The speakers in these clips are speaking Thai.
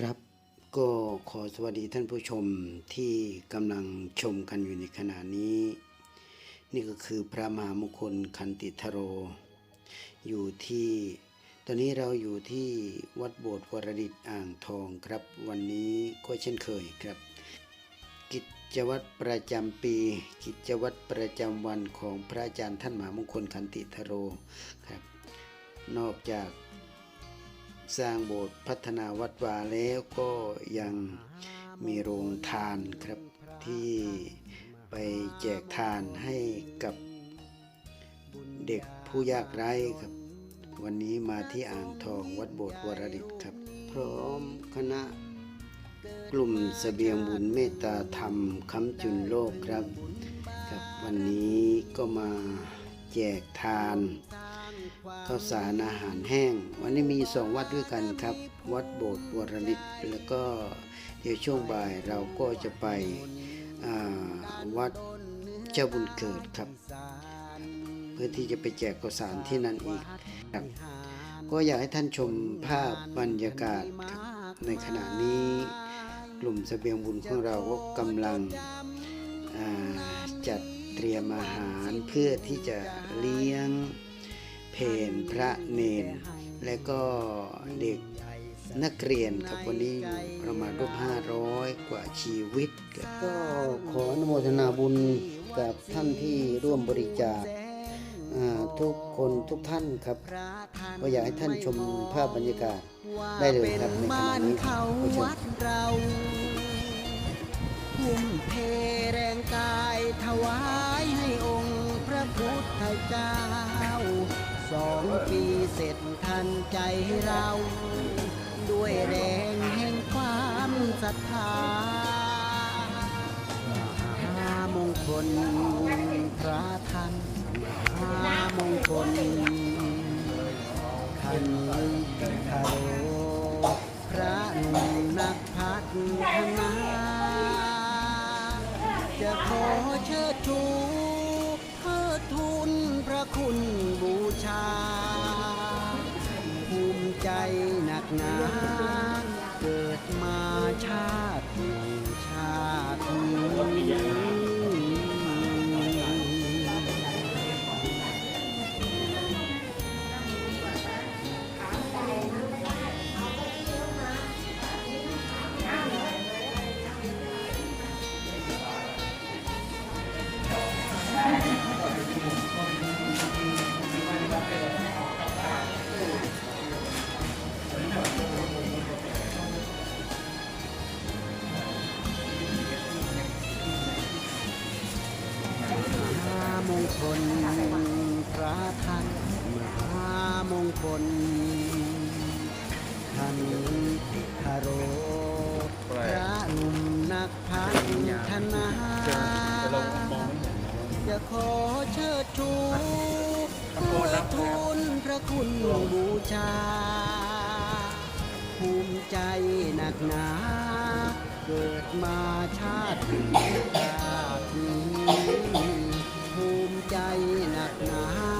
ครับก็ขอสวัสดีท่านผู้ชมที่กำลังชมกันอยู่ในขณะนี้ นี่ก็คือพระมหามงคลคันติทโร อยู่ที่ ตอนนี้เราอยู่ที่วัดโบสถ์วรดิตอ่างทองครับ วันนี้ก็เช่นเคยครับ กิจวัตรประจำปี กิจวัตรประจำวันของพระอาจารย์ท่านมหามงคลคันติทโรครับ นอกจาก สร้างโบสถ์พัฒนาวัดวาแล้วก็ยังมีโรงทานครับที่ไปแจกทานให้กับเด็กผู้ยากไร้ครับ วันนี้มาที่อ่างทองวัดโบสถ์วรดิตครับ พร้อมคณะกลุ่มเสบียงบุญเมตตาธรรมคำจุนโลกครับ ครับวันนี้ก็มาแจกทาน ข้าวสารอาหารแห้ง วันนี้มีสองวัดด้วยกันครับ วัดโบสถ์วรลิตแล้วก็เดี๋ยวช่วงบ่ายเราก็จะไปวัดเจ้าบุญเกิดครับ เพื่อที่จะไปแจกข้าวสารที่นั่นอีกครับก็อยากให้ท่านชมภาพบรรยากาศในขณะนี้กลุ่มเสบียงบุญของเราก็กำลังจัดเตรียมอาหารเพื่อที่จะเลี้ยง นพระเนน และก็เด็กนักเรียนครับวันนี้อยู่ประมาณรวมห้าร้อยกว่าชีวิต ก็ขออนุโมทนาบุญกับท่านที่ร่วมบริจาคทุกคนทุกท่านครับก็อยากให้ท่านชมภาพบรรยากาศได้เลยครับในขณะบ้านนี้เขาขอเชิญวัดเทุ่มเทแรงกายถวายให้องค์พระพุทธเจ้า องปีเสร็จทันใจเรา ด้วยแรงแห่งความศรัทธามหามงคลพระท่านมามงคลคันติคา ท่านมหามงคลท่านติคาโรพระหนุ่มนักพัฒนาจะขอเชิดชูเพื่อทุนพระคุณบูชา ภูมิใจหนักหนา เกิดมาชาติชาตินี้ภูมิใจหนักหนา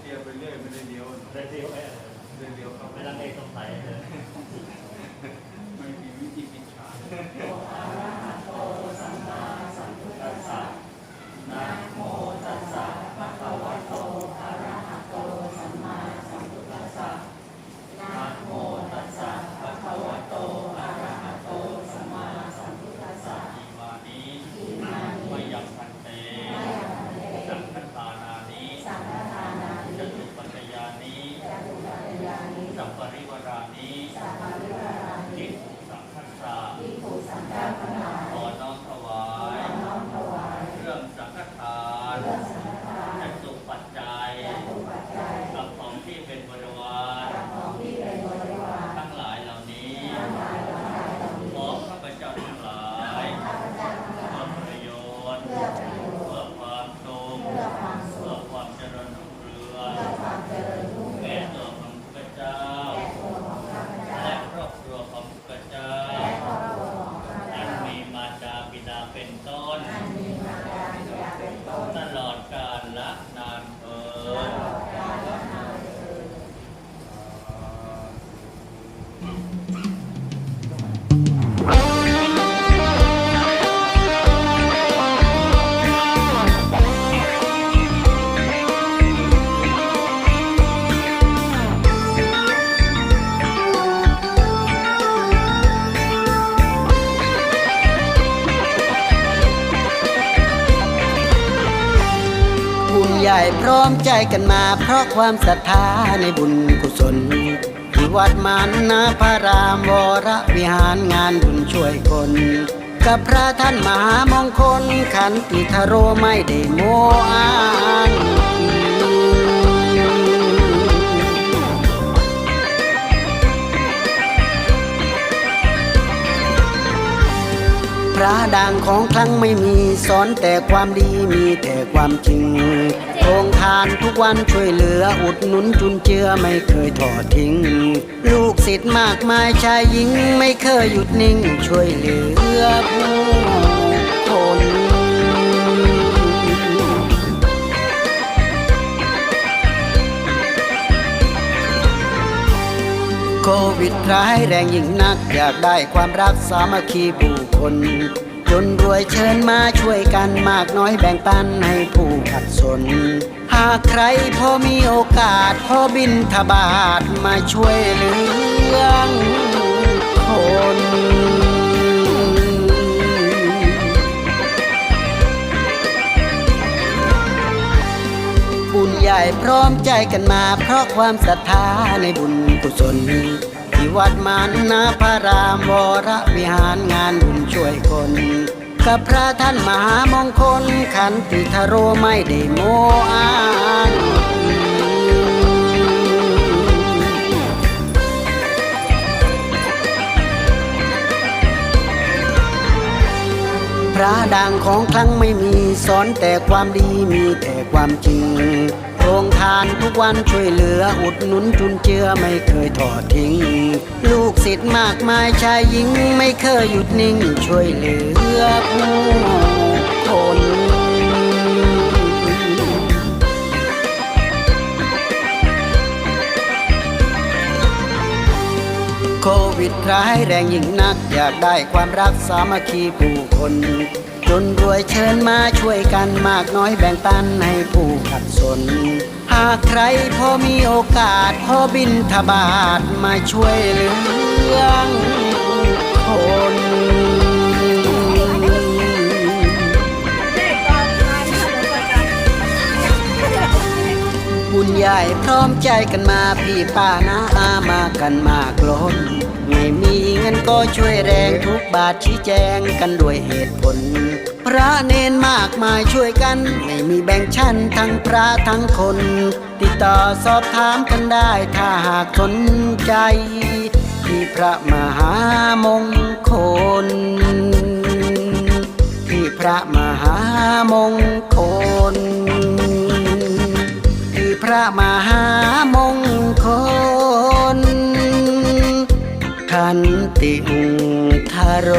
เตียไปเรื่อยไม่ได้เดียวไรื่อยเดียวไม่ได้เดียวเขาไม่ไม่รักเองต้องไปเลยไม่มีวิธีปิดฉาก นะ หญ่พร้อมใจกันมา เพราะความศรัทธาในบุญกุศลที่วัดมันนาพระรามวรวิหารงานบุญช่วยคน กับพระท่านมหามงคลขันติทโรไม่ได้โมอ้าง ระดังของครั้งไม่มีสอนแต่ความดีมีแต่ความจริงโครงทานทุกวันช่วยเหลืออุดหนุนจุนเจือไม่เคยทอดทิ้ง ลูกศิษย์มากมายชายหญิงไม่เคยหยุดนิ่งช่วยเหลือผู้ วิดร้ายแรงยิ่งนัก อยากได้ความรักสามัคคีผู้คน จนรวยเชิญมาช่วยกันมากน้อยแบ่งปันให้ผู้ขัดสน หากใครพอมีโอกาส พอบินทบาทมาช่วยเหลือ พร้อมใจกันมา เพราะความศรัทธาในบุญกุศลที่วัดมานนาพระรามวรวิหารงานบุญช่วยคน กับพระท่านมหามงคลขันติทโรไม่ได้โมอ้าง ระดังของครั้งไม่มีสอนแต่ความดีมีแต่ความจริง โรงทานทุกวันช่วยเหลืออุดหนุนจุนเจือไม่เคยทอดทิ้ง ลูกศิษย์มากมายชายหญิงไม่เคยหยุดนิ่งช่วยเหลือผู้ วิดร้ายแรงยิ่งนัก อยากได้ความรักสามัคคีผู้คน จนรวยเชิญมาช่วยกันมากน้อยแบ่งปันให้ผู้ขัดสน หากใครพอมีโอกาสพอบินทบาทมาช่วยเหลือ บุญใหญ่พร้อมใจกันมาพี่ป้านาอามากันมากล้น ไม่มีเงินก็ช่วยแรงทุกบาทชี้แจงกันด้วยเหตุผล พระเนนมากมายช่วยกัน ไม่มีแบ่งชั้นทั้งพระทั้งคน ติดต่อสอบถามกันได้ถ้าหากสนใจ ที่พระมหามงคล ที่พระมหามงค มหามงคล ขันติุทโร